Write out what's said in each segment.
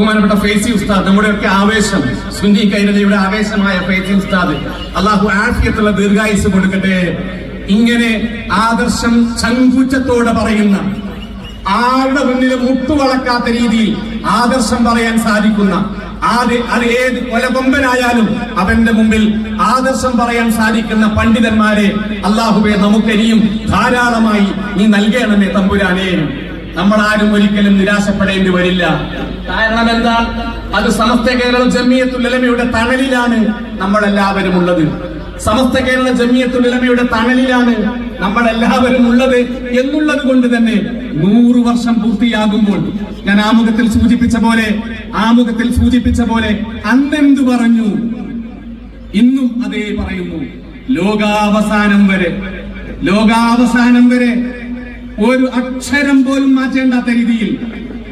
ബഹുമാനപ്പെട്ട ഫേസി ഉസ്താദ് നമ്മുടെയൊക്കെ ആവേശം. സുന്നി കൈരളിയുടെ ആവേശമായ ഫേസി ഉസ്താദ്. അള്ളാഹു ആഫിയത്തുള്ള ദീർഘായുസ് കൊടുക്കട്ടെ. ഇങ്ങനെ ആദർശം ചങ്കൂറ്റത്തോടെ പറയുന്ന ആരുടെ മുന്നിൽ മുട്ടുവളക്കാത്ത രീതിയിൽ ആദർശം പറയാൻ സാധിക്കുന്ന ആര് അത് ഏത് കൊലകൊമ്പനായാലും അവന്റെ മുമ്പിൽ ആദർശം പറയാൻ സാധിക്കുന്ന പണ്ഡിതന്മാരെ അള്ളാഹുബെ നമുക്കിനിയും ധാരാളമായി നീ നൽകണമേ തമ്പുരാനേ. നമ്മൾ ആരും ഒരിക്കലും നിരാശപ്പെടേണ്ടി വരില്ല. കാരണം എന്താ? അത് സമസ്ത കേരള ജമിയത്തുലമയുടെ തണലിലാണ് നമ്മളെല്ലാവരും ഉള്ളത്. സമസ്ത കേരള ജമിയത്തുലമയുടെ തണലിലാണ് നമ്മളെല്ലാവരും ഉള്ളത് എന്നുള്ളത് കൊണ്ട് തന്നെ നൂറ് വർഷം പൂർത്തിയാകുമ്പോൾ ഞാൻ ആമുഖത്തിൽ സൂചിപ്പിച്ച പോലെ ആമുഖത്തിൽ സൂചിപ്പിച്ച പോലെ അന്നെന്തു പറഞ്ഞു? ഇന്നും അതേ പറയുന്നു. ലോകാവസാനം വരെ ലോകാവസാനം വരെ ഒരു അക്ഷരം പോലും മാറ്റേണ്ടാത്ത രീതിയിൽ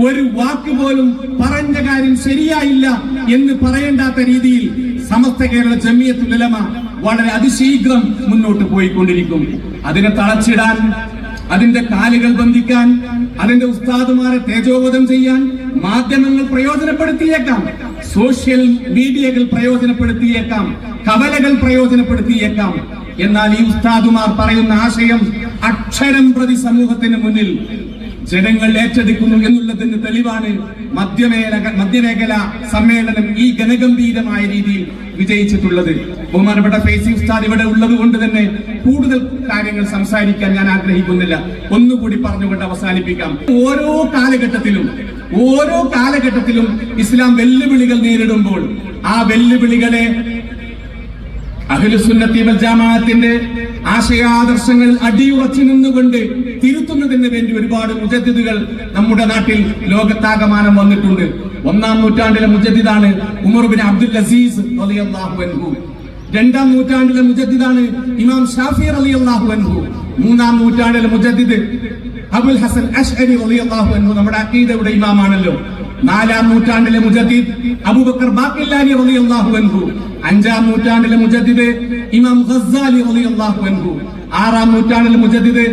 ഒരു വാക്ക് പോലും പറഞ്ഞ കാര്യം ശരിയായില്ല എന്ന് പറയേണ്ടാത്ത രീതിയിൽ സമസ്ത കേരള ജമിയത്തുലമ വളരെ അതിശീഘ്രം മുന്നോട്ട് പോയിക്കൊണ്ടിരിക്കും. അതിനെ തളച്ചിടാൻ അതിന്റെ കാലുകൾ ബന്ധിക്കാൻ അതിന്റെ ഉസ്താദുമാരെ തേജോവധം ചെയ്യാൻ മാധ്യമങ്ങൾ പ്രയോജനപ്പെടുത്തിയേക്കാം. സോഷ്യൽ മീഡിയകൾ പ്രയോജനപ്പെടുത്തിയേക്കാം. കവലകൾ പ്രയോജനപ്പെടുത്തിയേക്കാം. എന്നാൽ ഈ ഉസ്താദുമാർ പറയുന്ന ആശയം അക്ഷരം പ്രതി സമൂഹത്തിന് മുന്നിൽ ജനങ്ങൾ ഏറ്റെടുക്കുന്നു എന്നുള്ളതിന് തെളിവാണ് മധ്യമേഖല മധ്യമേഖല സമ്മേളനം ഈ ഗണഗംഭീരമായ രീതിയിൽ വിജയിച്ചിട്ടുള്ളത്. ബഹുമാനപ്പെട്ട ഫേസിംഗ് സ്റ്റാർ ഇവിടെ ഉള്ളത് കൊണ്ട് തന്നെ കൂടുതൽ കാര്യങ്ങൾ സംസാരിക്കാൻ ഞാൻ ആഗ്രഹിക്കുന്നില്ല. ഒന്നുകൂടി പറഞ്ഞുകൊണ്ട് അവസാനിപ്പിക്കാം. ഓരോ കാലഘട്ടത്തിലും ഓരോ കാലഘട്ടത്തിലും ഇസ്ലാം വെല്ലുവിളികൾ നേരിടുമ്പോൾ ആ വെല്ലുവിളികളെ അഖിലുസുന്നത്തി വൽ ജമാഅത്തിന്റെ ആശയാദർശങ്ങൾ അടിയുറച്ചു നിന്നുകൊണ്ട് തിരുത്തുന്നതിന് വേണ്ടി ഒരുപാട് മുജദ്ദിദുകൾ നമ്മുടെ നാട്ടിൽ ലോകത്താകമാനം വന്നിട്ടുണ്ട്. ഒന്നാം നൂറ്റാണ്ടിലെ മുജദ്ദിദാണ് ഉമർ ബിൻ അബ്ദുൽ അസീസ് അൻഹു. രണ്ടാം നൂറ്റാണ്ടിലെ മുജദ്ദിദാണ് ഇമാം ഷാഫി റളിയല്ലാഹു അൻഹു. മൂന്നാം നൂറ്റാണ്ടിലെ മുജദ്ദിദ് അബുൽ ഹസൻ അഷ്അരി റളിയല്ലാഹു അൻഹു നമ്മുടെ അഖീദയുടെ ഇമാമാണല്ലോ. നാലാം നൂറ്റാണ്ടിലെ മുജദ്ദിദ് അബൂബക്കർ ബാക്കില്ലാനി റളിയല്ലാഹു അൻഹു. അഞ്ചാം നൂറ്റാണ്ടിലെ മുജദ്ദിദ് ഇമാം ഖസാലി റളിയല്ലാഹു അൻഹു ആറാം നൂറ്റാണ്ടിലെ മുജദ്ദിദ്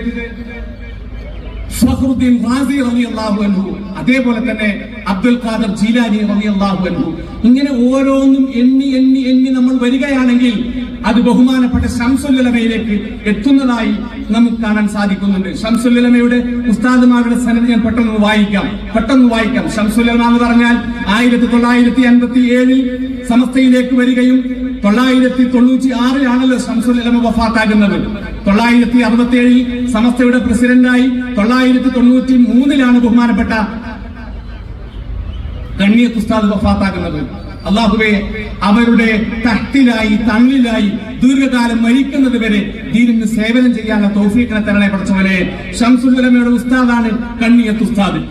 ഫഖ്റുദ്ദീൻ റാസി റളിയല്ലാഹു അൻഹു അതേപോലെ തന്നെ അബ്ദുൽ ഖാദർ ജീലാനി റളിയല്ലാഹു അൻഹു. ഇങ്ങനെ ഓരോന്നും എണ്ണി എണ്ണി എണ്ണി നമ്മൾ വരികയാണെങ്കിൽ അത് ബഹുമാനപ്പെട്ട ശംസുല്ലമയിലേക്ക് എത്തുന്നതായി നമുക്ക് കാണാൻ സാധിക്കുന്നുണ്ട്. ശംസുല്ലമയുടെ ഉസ്താദുമാരുടെ സനത് ഞാൻ പെട്ടെന്ന് വായിക്കാം. പെട്ടെന്ന് വായിക്കാം. ശംസുല്ലമ എന്ന് പറഞ്ഞാൽ ആയിരത്തി തൊള്ളായിരത്തി അൻപത്തി ഏഴിൽ സമസ്തയിലേക്ക് വരികയും തൊള്ളായിരത്തി തൊണ്ണൂറ്റി ആറിലാണല്ലോ ശംസുല്ലമ വഫാത്താകുന്നത്. തൊള്ളായിരത്തി അറുപത്തി ഏഴിൽ സമസ്തയുടെ പ്രസിഡന്റായി തൊള്ളായിരത്തി തൊണ്ണൂറ്റി മൂന്നിലാണ് ബഹുമാനപ്പെട്ട ഗണ്യ ഉസ്താദ് വഫാത്താകുന്നത്. അള്ളാഹുവെ അവരുടെ തട്ടിലായി തള്ളിലായി ദീർഘകാലം മരിക്കുന്നത് വരെ ദീനിന് സേവനം ചെയ്യാനുള്ള തോഫീക്കിനെ തരണേ പഠിച്ചവനെ. ഷംസുലമയുടെ ഉസ്താദാണ് കണ്ണിയത്ത് ഉസ്താദ്.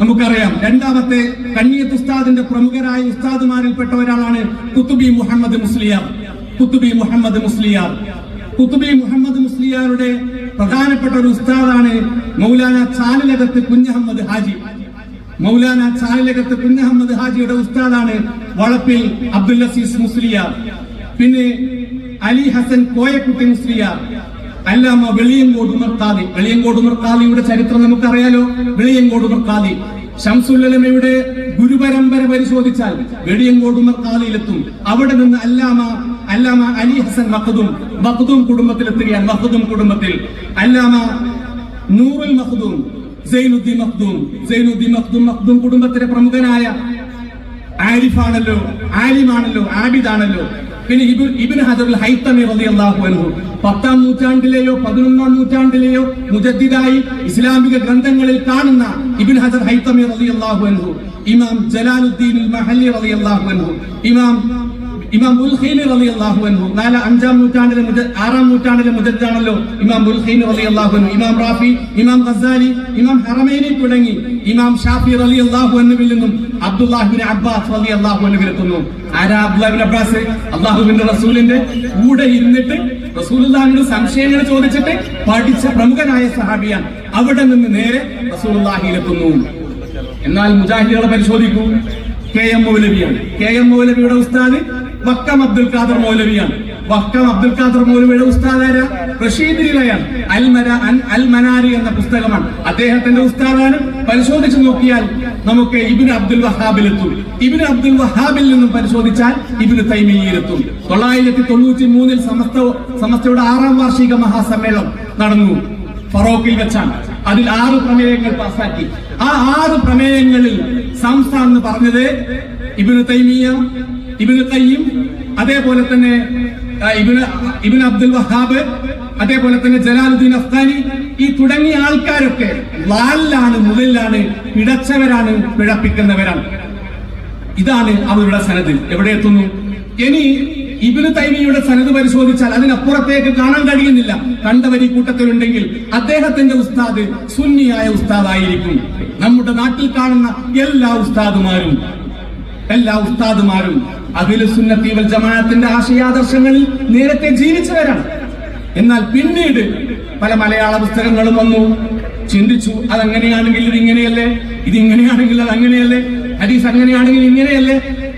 നമുക്കറിയാം രണ്ടാമത്തെ കണ്ണിയത്ത് ഉസ്താദിന്റെ പ്രമുഖരായ ഉസ്താദുമാരിൽപ്പെട്ട ഒരാളാണ് കുത്തുബി മുഹമ്മദ് മുസ്ലിയാർ. കുത്തുബി മുഹമ്മദ് മുസ്ലിയാർ. കുത്തുബി മുഹമ്മദ് മുസ്ലിയാരുടെ പ്രധാനപ്പെട്ട ഒരു ഉസ്താദാണ് മൗലാന ചാലിലകത്ത് കുഞ്ഞഹമ്മദ് ഹാജി. മൗലാന ചായലകത്ത് കുഞ്ഞഹമ്മദ് ഹാജിയുടെ ഉസ്താദാണ് വളപ്പിൽ അബ്ദുൽ അസീസ് മുസ്ലിയാർ പിന്നെ അലി ഹസൻ കോയക്കുട്ടി മുസ്ലിയാർ അല്ലാമ വെളിയങ്കോട് ഉമർ വെളിയങ്കോട് ഉമർ ചരിത്രം നമുക്കറിയാലോ. വെളിയങ്കോട് ഉമർ ഖാദി. ഷംസുല്ലമയുടെ ഗുരുപരമ്പര പരിശോധിച്ചാൽ വെളിയങ്കോട് ഉമർ അവിടെ നിന്ന് അല്ലാമ അല്ലാമ അലി ഹസൻ മഹദും മഖദൂം കുടുംബത്തിലെത്തുകയാണ്. മഹദും കുടുംബത്തിൽ അല്ലാമ നൂറുൽ മഖദൂം. സൈനുദ്ദീൻ മഖ്ദൂം സൈനുദ്ദീൻ മഖ്ദൂം മഖ്ദൂം കുടുംബത്തിലെ പ്രമുഖനായ ആരിഫാണല്ലോ ആലിമാണല്ലോ ആബിദാണല്ലോ. പിന്നെ ഇബ് ഇബിൻ ഹജറുൽ ഹൈത്തമി റളിയല്ലാഹു അൻഹു പത്താം നൂറ്റാണ്ടിലെയോ പതിനൊന്നാം നൂറ്റാണ്ടിലെയോ മുജദ്ദിദായി ഇസ്ലാമിക ഗ്രന്ഥങ്ങളിൽ കാണുന്ന ഇബിൻ ഹജർ ഹൈത്തമി റളിയല്ലാഹു അൻഹു ഇമാം ജലാലുദ്ദീൻ മഹല്ലി റളിയല്ലാഹു അൻഹു ഇമാം ഇമാം ഉൽഖീനി റളിയല്ലാഹു അൻഹു നാല് അഞ്ചാം നൂറ്റാണ്ടിലെ മുജ- ആറാം നൂറ്റാണ്ടിലെ മുജദ്ദാണല്ലോ ഇമാം ഉൽഖീനി റളിയല്ലാഹു അൻഹു. ഇമാം റാഫി ഇമാം ഖസാലി ഇമാം ഹറമൈനി തുടങ്ങി ഇമാം ഷാഫി റളിയല്ലാഹു അൻഹുവിൽ നിന്നും അബ്ദുല്ലാഹിബിൻ അബ്ബാസ് റളിയല്ലാഹു അൻഹുവിൽ എത്തുന്നു ആരാ അബ്ദുല്ലാഹിബിൻ അബ്ബാസ്? അള്ളാഹുവിന്റെ റസൂലിന്റെ കൂടെ ഇരുന്നിട്ട് റസൂലുള്ളാഹിനോട് സംശയങ്ങൾ ചോദിച്ചിട്ട് പഠിച്ച പ്രമുഖനായ സഹാബിയാണ്. അവിടെ നിന്ന് നേരെ റസൂലുള്ളാഹിയിലെത്തുന്നു. എന്നാൽ മുജാഹിദികളെ പരിശോധിക്കൂ. കെ എം മൗലവിയാണ്. കെ എം മൗലവിയുടെ ഉസ്താദ് വക്കം അബ്ദുൽ ഖാദർ മൗലവിയാണ്. വക്കം അബ്ദുൽ ഖാദർ മൗലവിയുടെ ഉസ്താദാര റഷീദ് റിലയാണ് അൽ മന അൽ മനാരി എന്ന പുസ്തകമാണ്. അദ്ദേഹത്തിന്റെ ഉസ്താദാനം പരിശോധിച്ചു നോക്കിയാൽ നമുക്ക് ഇബിന് അബ്ദുൽ വഹാബിൽ എത്തും. ഇബിന് അബ്ദുൽ വഹാബിൽ നിന്നും പരിശോധിച്ചാൽ ഇബിന് തൈമിയിലെത്തും തൊള്ളായിരത്തി തൊണ്ണൂറ്റി മൂന്നിൽ സമസ്ത സമസ്തയുടെ ആറാം വാർഷിക മഹാസമ്മേളനം നടന്നു. ഫറോക്കിൽ വെച്ചാണ്. അതിൽ ആറ് പ്രമേയങ്ങൾ പാസാക്കി ആ ആറ് പ്രമേയങ്ങളിൽ സംസ്ഥ എന്ന് പറഞ്ഞത് ഇബിന് തൈമിയ ഇബിന് തയ്യം അതേപോലെ തന്നെ ഇബിന് ഇബിന് അബ്ദുൽ വഹാബ് അതേപോലെ തന്നെ ജലാലുദ്ദീൻ അഫ്ഗാനി ഈ തുടങ്ങിയ ആൾക്കാരൊക്കെ ലാലിലാണ് മുള്ളിലാണ് പിടച്ചവരാണ് പിഴപ്പിക്കുന്നവരാണ്. ഇതാണ് അവരുടെ സനത് എവിടെ എത്തുന്നു? ഇനി ഇബിന് തൈമിയുടെ സനത് പരിശോധിച്ചാൽ അതിനപ്പുറത്തേക്ക് കാണാൻ കഴിയുന്നില്ല. കണ്ടവരി കൂട്ടത്തിലുണ്ടെങ്കിൽ അദ്ദേഹത്തിന്റെ ഉസ്താദ് സുന്നിയായ ഉസ്താദായിരിക്കും. നമ്മുടെ നാട്ടിൽ കാണുന്ന എല്ലാ ഉസ്താദുമാരും എല്ലാ ഉസ്താദുമാരും അഖില സുന്നത്തി വൽ ജമാഅത്തിന്റെ ആശയാദർശങ്ങളിൽ നേരത്തെ ജീവിച്ചവരാണ്. എന്നാൽ പിന്നീട് പല മലയാള പുസ്തകങ്ങളും വന്നു. ചിന്തിച്ചു അതങ്ങനെയാണെങ്കിൽ ഇത് ഇങ്ങനെയല്ലേ ഇത് ഇങ്ങനെയാണെങ്കിൽ അത് അങ്ങനെയല്ലേ ഹദീസ് അങ്ങനെയാണെങ്കിൽ ഇങ്ങനെയല്ലേ?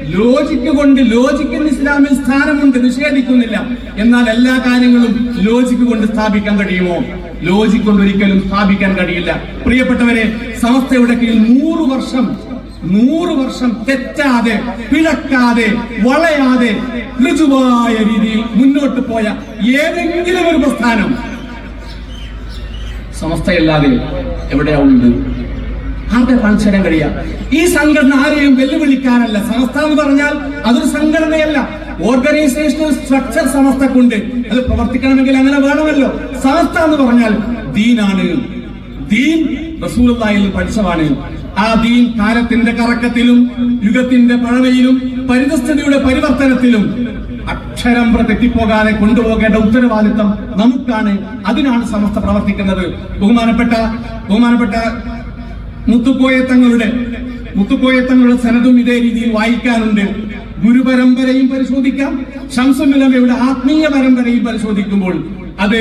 ലോജിക്ക് കൊണ്ട് ലോജിക്കിന് ഇസ്ലാമിൽ സ്ഥാനമുണ്ട് നിഷേധിക്കുന്നില്ല. എന്നാൽ എല്ലാ കാര്യങ്ങളും ലോജിക്ക് കൊണ്ട് സ്ഥാപിക്കാൻ കഴിയുമോ? ലോജിക് കൊണ്ട് ഒരിക്കലും സ്ഥാപിക്കാൻ കഴിയില്ല. പ്രിയപ്പെട്ടവരെ സമസ്തയുടെ കീഴിൽ നൂറ് വർഷം നൂറ് വർഷം തെറ്റാതെ പിഴക്കാതെ വളയാതെ ഋജുവായ രീതിയിൽ മുന്നോട്ട് പോയ ഏതെങ്കിലും ഒരു പ്രസ്ഥാനം സമസ്തയല്ലാതെ എവിടെയാ ആരുടെ കാണിച്ചു തരാൻ കഴിയാ? ഈ സംഘടന ആരെയും വെല്ലുവിളിക്കാനല്ല. സമസ്ത എന്ന് പറഞ്ഞാൽ അതൊരു സംഘടനയല്ല. ഓർഗനൈസേഷണൽ സ്ട്രക്ചർ സമസ്തക്കുണ്ട്. അത് പ്രവർത്തിക്കണമെങ്കിൽ അങ്ങനെ വേണമല്ലോ. സമസ്ത എന്ന് പറഞ്ഞാൽ ദീനാണ്. ദീൻ റസൂൽ നിന്ന് പഠിച്ചതാണ് ആ ദീൻ കാലത്തിന്റെ കറക്കത്തിലും യുഗത്തിന്റെ പഴമയിലും പരിതസ്ഥിതിയുടെ പരിവർത്തനത്തിലും അക്ഷരം തെറ്റിപ്പോകാതെ കൊണ്ടുപോകേണ്ട ഉത്തരവാദിത്തം നമുക്കാണ്. അതിനാണ് സമസ്ത പ്രവർത്തിക്കുന്നത്. ബഹുമാനപ്പെട്ട ബഹുമാനപ്പെട്ട മുത്തുക്കോയ തങ്ങളുടെ മുത്തുക്കോയ തങ്ങളുടെ സനതും ഇതേ രീതിയിൽ വായിക്കാനുണ്ട്. ഗുരുപരമ്പരയും പരിശോധിക്കാം. ശംസമിലമയുടെ ആത്മീയ പരമ്പരയും പരിശോധിക്കുമ്പോൾ അത്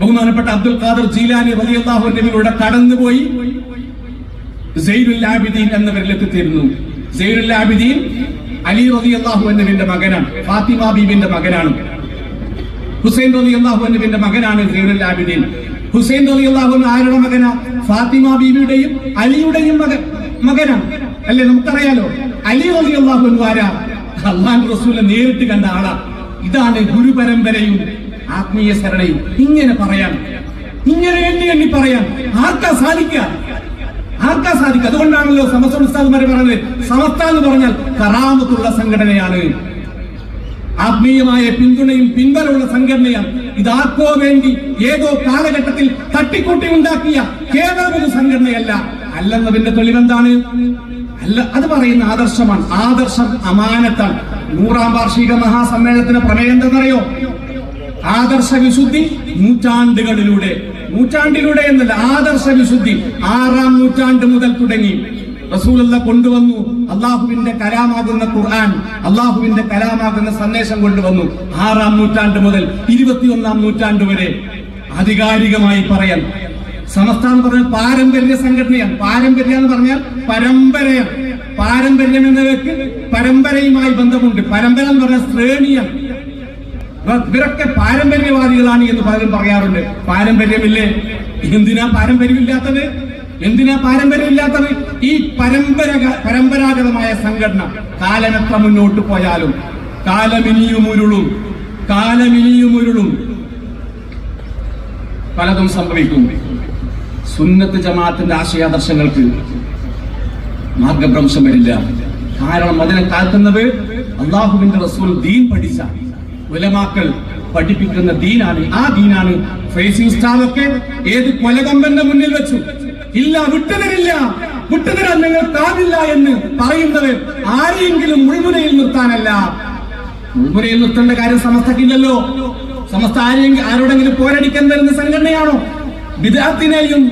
ബഹുമാനപ്പെട്ട അബ്ദുൽ ഖാദർ ജീലാനി വലിയ കടന്നുപോയി. സൈനുൽ ആബിദീൻ എന്നവരിൽ എത്തിത്തീരുന്നു സൈനുൽ ആബിദീൻ അലി റളിയല്ലാഹു എന്നവിന്റെ മകനാണ് ഫാത്തിമ ബീബിന്റെ മകനാണ്. ഹുസൈൻ റബി അള്ളാഹു എന്നിവന്റെ മകനാണ് സൈനുൽ ആബിദീൻ. ഹുസൈൻ റളിയല്ലാഹു അൻഹു ആരുടെ മകനാ? ഫാത്തിമ ബീബിയുടെയും അലിയുടെയും മകൻ മകനാണ്. അല്ലേ നമുക്കറിയാലോ? അലി റബി അള്ളാഹു ആരാ? അള്ളാഹു റസൂലിനെ നേരിട്ട് കണ്ട ആളാ. ഇതാണ് ഗുരുപരമ്പരയും ആത്മീയ ശരണയും ഇങ്ങനെ പറയാം. ഇങ്ങനെ എണ്ണി എണ്ണി പറയാം. ആർക്കാ സാധിക്കുക? ആർക്കാ സാധിക്കും. അതുകൊണ്ടാണല്ലോ സമസ്ത ഉസ്താദ്മാരെ പറയുന്നത് സമസ്ത എന്ന് പറഞ്ഞാൽ കറാമത്തുള്ള സംഘടനയാണ്. ആത്മീയമായ പിന്തുണയും പിൻബലമുള്ള സംഘടനയാണ്. ഇതാർക്കോ വേണ്ടി ഏതോ കാലഘട്ടത്തിൽ തട്ടിക്കൂട്ടി ഉണ്ടാക്കിയ കേവലം ഒരു സംഘടനയല്ല അല്ലെന്നതിന്റെ തെളിവെന്താണ്? അല്ല അത് പറയുന്ന ആദർശമാണ്. ആദർശം അമാനത്താണ്. നൂറാം വാർഷിക മഹാസമ്മേളനത്തിന്റെ പ്രമേയം എന്തെന്നറിയോ ആദർശ വിശുദ്ധി നൂറ്റാണ്ടുകളിലൂടെ. നൂറ്റാണ്ടിലൂടെ എന്നല്ല ആദർശ വിശുദ്ധി. ആറാം നൂറ്റാണ്ട് മുതൽ തുടങ്ങി. റസൂലുള്ള കൊണ്ടുവന്നു. അള്ളാഹുവിന്റെ കലാമാകുന്ന ഖുർആൻ അള്ളാഹുവിന്റെ കലാമാകുന്ന സന്ദേശം കൊണ്ടുവന്നു. ആറാം നൂറ്റാണ്ട് മുതൽ ഇരുപത്തിയൊന്നാം നൂറ്റാണ്ട് വരെ ആധികാരികമായി പറയാൻ. എന്ന് പറഞ്ഞാൽ പാരമ്പര്യ സംഘടനയാണ്. പാരമ്പര്യ എന്ന് പറഞ്ഞാൽ പരമ്പരയാണ്. പാരമ്പര്യം എന്നവർക്ക് പരമ്പരയുമായി ബന്ധമുണ്ട്. പരമ്പര എന്ന് പറഞ്ഞാൽ ശ്രേണിയാണ്. ഇവരൊക്കെ പാരമ്പര്യവാദികളാണ് എന്ന് പലരും പറയാറുണ്ട്. പാരമ്പര്യമില്ലേ? എന്തിനാ പാരമ്പര്യമില്ലാത്തത്? എന്തിനാ പാരമ്പര്യമില്ലാത്തത്? ഈ പരമ്പര പരമ്പരാഗതമായ സംഘടന കാലമെത്ര മുന്നോട്ട് പോയാലും കാലമിനിയും ഉരുളും കാലമിനിയും ഉരുളും പലതും സംഭവിക്കും. സുന്നത്ത് ജമാഅത്തിന്റെ ആശയാദർശങ്ങൾക്ക് മാർഗഭ്രംശം വരില്ല. കാരണം അതിനെ താഴ്ത്തുന്നത് അള്ളാഹുവിന്റെ റസൂൽ ദീൻ പഠിച്ച ഉലമാക്കൾ പഠിപ്പിക്കുന്ന ദീനാണ്. ആ ദീനാണ് ഫേസിംഗ് സ്റ്റാറൊക്കെ ഏത് കൊലകമ്പന്റെ മുന്നിൽ വെച്ചു. ഇല്ല വിട്ടുതരില്ല വിട്ടുതരാൻ നിങ്ങൾ കാണില്ല എന്ന് പറയുന്നത് ആരെയെങ്കിലും മുൾമുനയിൽ നിർത്താനല്ല. മുൾമുനയിൽ നിർത്തേണ്ട കാര്യം സമസ്തക്കില്ലല്ലോ. സമസ്ത ആരെങ്കിലും ആരോടെങ്കിലും പോരടിക്കാൻ വരുന്ന സംഘടനയാണോ? വിദ്യാർത്ഥിനെയും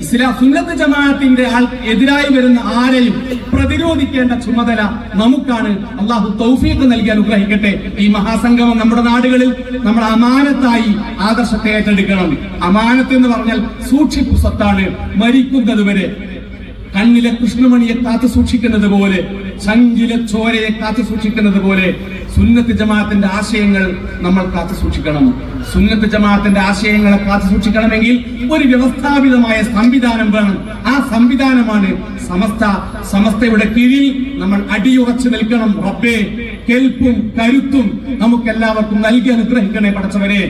ഇസ്ലാം സുന്നത്ത് ജമാഅത്തിന്റെ എതിരായി വരുന്ന ആരെയും പ്രതിരോധിക്കേണ്ട ചുമതല നമുക്കാണ്. അള്ളാഹു തൗഫീഖ് നൽകി അനുഗ്രഹിക്കട്ടെ. ഈ മഹാസംഗമം നമ്മുടെ നാടുകളിൽ നമ്മൾ അമാനത്തായി ആദർശത്തെ ഏറ്റെടുക്കണം. അമാനത്ത് എന്ന് പറഞ്ഞാൽ സൂക്ഷിപ്പു സ്വത്താണ്. മരിക്കുന്നതുവരെ കണ്ണിലെ കൃഷ്ണമണിയെ കാത്തു സൂക്ഷിക്കുന്നത് പോലെ ചങ്കിലെ ചോരയെ കാത്തു സൂക്ഷിക്കുന്നത് പോലെ സുന്നത്ത് ജമാഅത്തിന്റെ ആശയങ്ങൾ നമ്മൾ കാത്തു സൂക്ഷിക്കണം. സുന്നത്ത് ജമാഅത്തിന്റെ ആശയങ്ങളെ കാത്തു സൂക്ഷിക്കണമെങ്കിൽ ഒരു വ്യവസ്ഥാപിതമായ സംവിധാനം വേണം. ആ സംവിധാനമാണ് സമസ്ത സമസ്തയുടെ കീഴിൽ നമ്മൾ അടിയുറച്ചു നിൽക്കണം. റബ്ബേ കെൽപ്പും കരുത്തും നമുക്കെല്ലാവർക്കും നൽകി അനുഗ്രഹിക്കണേ പടച്ചവരെ